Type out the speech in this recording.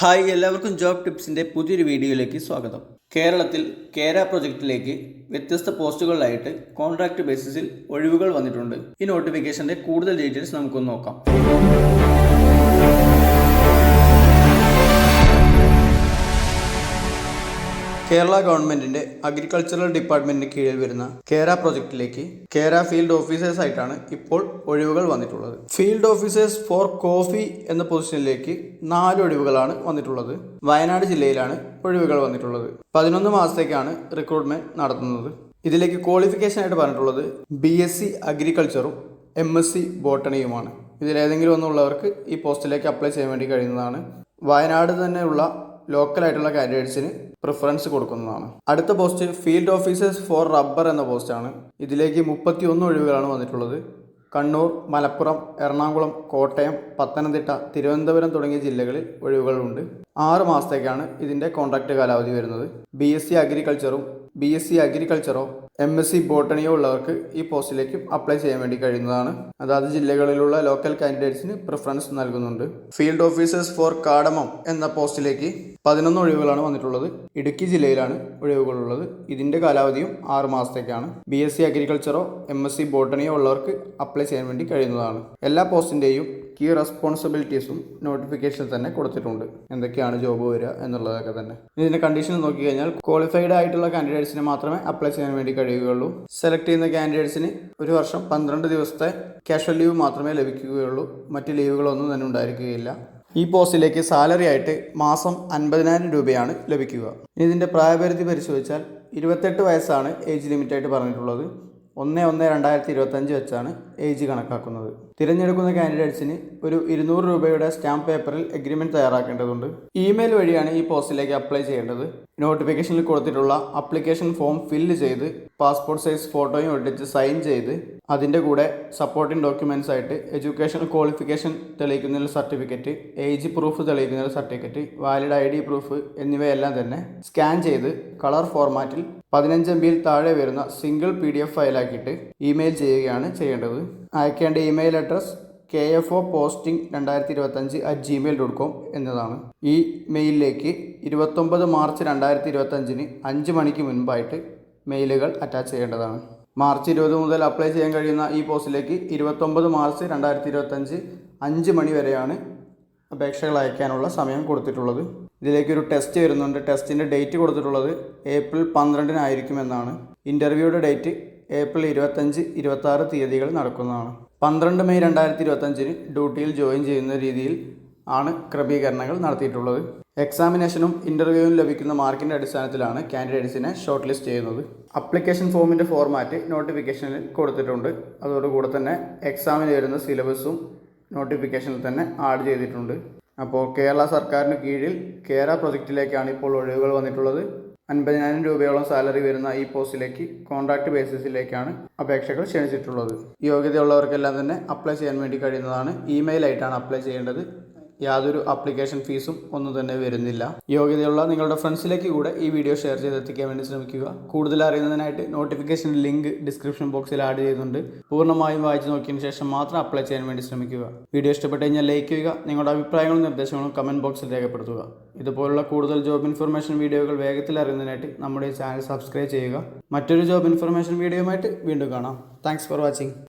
Hi എല്ലാവർക്കും job ടിപ്സിന്റെ പുതിയൊരു വീഡിയോയിലേക്ക് സ്വാഗതം. കേരളത്തിൽ കേര പ്രൊജക്റ്റിലേക്ക് വ്യത്യസ്ത പോസ്റ്റുകളിലായിട്ട് കോൺട്രാക്ട് ബേസിസിൽ ഒഴിവുകൾ വന്നിട്ടുണ്ട്. ഈ നോട്ടിഫിക്കേഷന്റെ കൂടുതൽ ഡീറ്റെയിൽസ് നമുക്കൊന്ന് നോക്കാം. കേരള ഗവൺമെന്റിന്റെ അഗ്രികൾച്ചറൽ ഡിപ്പാർട്ട്മെന്റിന് കീഴിൽ വരുന്ന കേര പ്രോജക്റ്റിലേക്ക് കേര ഫീൽഡ് ഓഫീസേഴ്സ് ആയിട്ടാണ് ഇപ്പോൾ ഒഴിവുകൾ വന്നിട്ടുള്ളത്. ഫീൽഡ് ഓഫീസേഴ്സ് ഫോർ കോഫി എന്ന പൊസിഷനിലേക്ക് നാല് ഒഴിവുകളാണ് വന്നിട്ടുള്ളത്. വയനാട് ജില്ലയിലാണ് ഒഴിവുകൾ വന്നിട്ടുള്ളത്. പതിനൊന്ന് മാസത്തേക്കാണ് റിക്രൂട്ട്മെന്റ് നടത്തുന്നത്. ഇതിലേക്ക് ക്വാളിഫിക്കേഷൻ ആയിട്ട് പറഞ്ഞിട്ടുള്ളത് ബി എസ് സി അഗ്രികൾച്ചറും എം എസ് സി ബോട്ടണിയുമാണ് ഇതിലേതെങ്കിലും ഒന്നുള്ളവർക്ക് ഈ പോസ്റ്റിലേക്ക് അപ്ലൈ ചെയ്യാൻ വേണ്ടി കഴിയുന്നതാണ്. വയനാട് തന്നെയുള്ള ലോക്കലായിട്ടുള്ള കാൻഡിഡേറ്റ്സിന് പ്രിഫറൻസ് കൊടുക്കുന്നതാണ്. അടുത്ത post field officers for rubber എന്ന പോസ്റ്റാണ് ഇതിലേക്ക് മുപ്പത്തി ഒന്ന് ഒഴിവുകളാണ് വന്നിട്ടുള്ളത്. കണ്ണൂർ മലപ്പുറം എറണാകുളം കോട്ടയം പത്തനംതിട്ട തിരുവനന്തപുരം തുടങ്ങിയ ജില്ലകളിൽ ഒഴിവുകളുണ്ട്. ആറ് മാസത്തേക്കാണ് ഇതിന്റെ കോൺട്രാക്റ്റ് കാലാവധി വരുന്നത്. ബി എസ് സി അഗ്രികൾച്ചറും ബി എസ് സി അഗ്രികൾച്ചറോ എം എസ് സി ബോട്ടണിയോ ഉള്ളവർക്ക് ഈ പോസ്റ്റിലേക്ക് അപ്ലൈ ചെയ്യാൻ വേണ്ടി കഴിയുന്നതാണ്. അതാത് ജില്ലകളിലുള്ള ലോക്കൽ കാൻഡിഡേറ്റ്സിന് പ്രിഫറൻസ് നൽകുന്നുണ്ട്. ഫീൽഡ് ഓഫീസേഴ്സ് ഫോർ കാടമം എന്ന പോസ്റ്റിലേക്ക് പതിനൊന്ന് ഒഴിവുകളാണ് വന്നിട്ടുള്ളത്. ഇടുക്കി ജില്ലയിലാണ് ഒഴിവുകളുള്ളത്. ഇതിന്റെ കാലാവധിയും ആറ് മാസത്തേക്കാണ്. ബി എസ് സി അഗ്രികൾച്ചറോ എം എസ് സി ബോട്ടണിയോ ഉള്ളവർക്ക് അപ്ലൈ ചെയ്യാൻ വേണ്ടി കഴിയുന്നതാണ്. എല്ലാ പോസ്റ്റിന്റെയും കീ റെസ്പോൺസിബിലിറ്റീസും നോട്ടിഫിക്കേഷനിൽ തന്നെ കൊടുത്തിട്ടുണ്ട്. എന്തൊക്കെയാണ് ജോബ് വരിക എന്നുള്ളതൊക്കെ തന്നെ. ഇതിന്റെ കണ്ടീഷൻ നോക്കി കഴിഞ്ഞാൽ ക്വാളിഫൈഡ് ആയിട്ടുള്ള കാൻഡിഡേറ്റ്സിന് മാത്രമേ അപ്ലൈ ചെയ്യാൻ വേണ്ടി കഴിയുകയുള്ളൂ. സെലക്ട് ചെയ്യുന്ന കാൻഡിഡേറ്റ്സിന് ഒരു വർഷം പന്ത്രണ്ട് ദിവസത്തെ കാഷ്വൽ ലീവ് മാത്രമേ ലഭിക്കുകയുള്ളൂ. മറ്റ് ലീവുകളൊന്നും തന്നെ ഉണ്ടായിരിക്കുകയില്ല. ഈ പോസ്റ്റിലേക്ക് സാലറി ആയിട്ട് മാസം അൻപതിനായിരം രൂപയാണ് ലഭിക്കുക. ഇതിന്റെ പ്രായപരിധി പരിശോധിച്ചാൽ ഇരുപത്തെട്ട് വയസ്സാണ് ഏജ് ലിമിറ്റായിട്ട് പറഞ്ഞിട്ടുള്ളത്. ഒന്ന് ഒന്ന് രണ്ടായിരത്തി ഇരുപത്തഞ്ച് വെച്ചാണ് ഏജ് കണക്കാക്കുന്നത്. തിരഞ്ഞെടുക്കുന്ന കാൻഡിഡേറ്റ്സിന് ഒരു ഇരുന്നൂറ് രൂപയുടെ സ്റ്റാമ്പ് പേപ്പറിൽ എഗ്രിമെന്റ് തയ്യാറാക്കേണ്ടതുണ്ട്. ഇമെയിൽ വഴിയാണ് ഈ പോസ്റ്റിലേക്ക് അപ്ലൈ ചെയ്യേണ്ടത്. നോട്ടിഫിക്കേഷനിൽ കൊടുത്തിട്ടുള്ള അപ്ലിക്കേഷൻ ഫോം ഫില്ല് ചെയ്ത് പാസ്പോർട്ട് സൈസ് ഫോട്ടോയും ഒട്ടിച്ച് സൈൻ ചെയ്ത് അതിന്റെ കൂടെ സപ്പോർട്ടിംഗ് ഡോക്യുമെന്റ്സ് ആയിട്ട് എഡ്യൂക്കേഷൻ ക്വാളിഫിക്കേഷൻ തെളിയിക്കുന്നതിൽ certificate age proof തെളിയിക്കുന്നതിൽ certificate valid I D proof എന്നിവയെല്ലാം തന്നെ സ്കാൻ ചെയ്ത് കളർ ഫോർമാറ്റിൽ പതിനഞ്ച് എം ബിയിൽ താഴെ വരുന്ന സിംഗിൾ പി ഡി എഫ് ഫയലാക്കിയിട്ട് ഇമെയിൽ ചെയ്യുകയാണ് ചെയ്യേണ്ടത്. അയക്കേണ്ട email address K F O posting രണ്ടായിരത്തി ഇരുപത്തഞ്ച് അറ്റ് ജിമെയിൽ ഡോട്ട് കോം എന്നതാണ്. ഈ മെയിലിലേക്ക് ഇരുപത്തൊമ്പത് മാർച്ച് രണ്ടായിരത്തി ഇരുപത്തഞ്ചിന് അഞ്ച് മണിക്ക് മുൻപായിട്ട് മെയിലുകൾ അറ്റാച്ച് ചെയ്യേണ്ടതാണ്. മാർച്ച് ഇരുപത് മുതൽ അപ്ലൈ ചെയ്യാൻ കഴിയുന്ന ഈ പോസ്റ്റിലേക്ക് ഇരുപത്തൊമ്പത് മാർച്ച് രണ്ടായിരത്തി ഇരുപത്തഞ്ച് അഞ്ച് മണി വരെയാണ് അപേക്ഷകൾ അയക്കാനുള്ള സമയം കൊടുത്തിട്ടുള്ളത്. ഇതിലേക്ക് ഒരു ടെസ്റ്റ് വരുന്നുണ്ട് ടെസ്റ്റിന്റെ ഡേറ്റ് കൊടുത്തിട്ടുള്ളത് ഏപ്രിൽ പന്ത്രണ്ടിനായിരിക്കുമെന്നാണ്. ഇന്റർവ്യൂയുടെ ഡേറ്റ് ഏപ്രിൽ ഇരുപത്തഞ്ച് ഇരുപത്താറ് തീയതികൾ നടക്കുന്നതാണ്. പന്ത്രണ്ട് മെയ് രണ്ടായിരത്തി ഇരുപത്തഞ്ചിന് ഡ്യൂട്ടിയിൽ ജോയിൻ ചെയ്യുന്ന രീതിയിൽ ആണ് ക്രമീകരണങ്ങൾ നടത്തിയിട്ടുള്ളത്. എക്സാമിനേഷനും ഇന്റർവ്യൂവിനും ലഭിക്കുന്ന മാർക്കിന്റെ അടിസ്ഥാനത്തിലാണ് കാൻഡിഡേറ്റ്സിനെ ഷോർട്ട് ലിസ്റ്റ് ചെയ്യുന്നത്. അപ്ലിക്കേഷൻ ഫോമിന്റെ ഫോർമാറ്റ് നോട്ടിഫിക്കേഷനിൽ കൊടുത്തിട്ടുണ്ട്. അതോടുകൂടെ തന്നെ എക്സാമിന് വരുന്ന സിലബസും നോട്ടിഫിക്കേഷനിൽ തന്നെ ആഡ് ചെയ്തിട്ടുണ്ട്. അപ്പോൾ കേരള സർക്കാരിന് കീഴിൽ കേര പ്രൊജക്റ്റിലേക്കാണ് ഇപ്പോൾ ഒഴിവുകൾ വന്നിട്ടുള്ളത്. അൻപതിനായിരം രൂപയോളം സാലറി വരുന്ന ഈ പോസ്റ്റിലേക്ക് കോൺട്രാക്ട് ബേസിസിലേക്കാണ് അപേക്ഷകൾ ക്ഷണിച്ചിട്ടുള്ളത്. യോഗ്യതയുള്ളവർക്കെല്ലാം തന്നെ അപ്ലൈ ചെയ്യാൻ വേണ്ടി കഴിയുന്നതാണ്. ഇമെയിൽ ആയിട്ടാണ് അപ്ലൈ ചെയ്യേണ്ടത്. യാതൊരു ആപ്ലിക്കേഷൻ ഫീസും ഒന്നും തന്നെ വരുന്നില്ല. യോഗ്യതയുള്ള നിങ്ങളുടെ ഫ്രണ്ട്സിലേക്ക് കൂടെ ഈ വീഡിയോ ഷെയർ ചെയ്തെത്തിക്കാൻ വേണ്ടി ശ്രമിക്കുക. കൂടുതൽ അറിയുന്നതിനായിട്ട് നോട്ടിഫിക്കേഷൻ ലിങ്ക് ഡിസ്ക്രിപ്ഷൻ ബോക്സിൽ ആഡ് ചെയ്തിട്ടുണ്ട്. പൂർണമായും വായിച്ചു നോക്കിയതിന് ശേഷം മാത്രം അപ്ലൈ ചെയ്യാൻ വേണ്ടി ശ്രമിക്കുക. വീഡിയോ ഇഷ്ടപ്പെട്ട് കഴിഞ്ഞാൽ ലൈക്ക് ചെയ്യുക. നിങ്ങളുടെ അഭിപ്രായങ്ങളും നിർദ്ദേശങ്ങളും കമന്റ് ബോക്സിൽ രേഖപ്പെടുത്തുക. ഇതുപോലുള്ള കൂടുതൽ ജോബ് ഇൻഫർമേഷൻ വീഡിയോകൾ വേഗത്തിൽ അറിയുന്നതിനായിട്ട് നമ്മുടെ ചാനൽ സബ്സ്ക്രൈബ് ചെയ്യുക. മറ്റൊരു ജോബ് ഇൻഫർമേഷൻ വീഡിയോയുമായിട്ട് വീണ്ടും കാണാം. Thanks for watching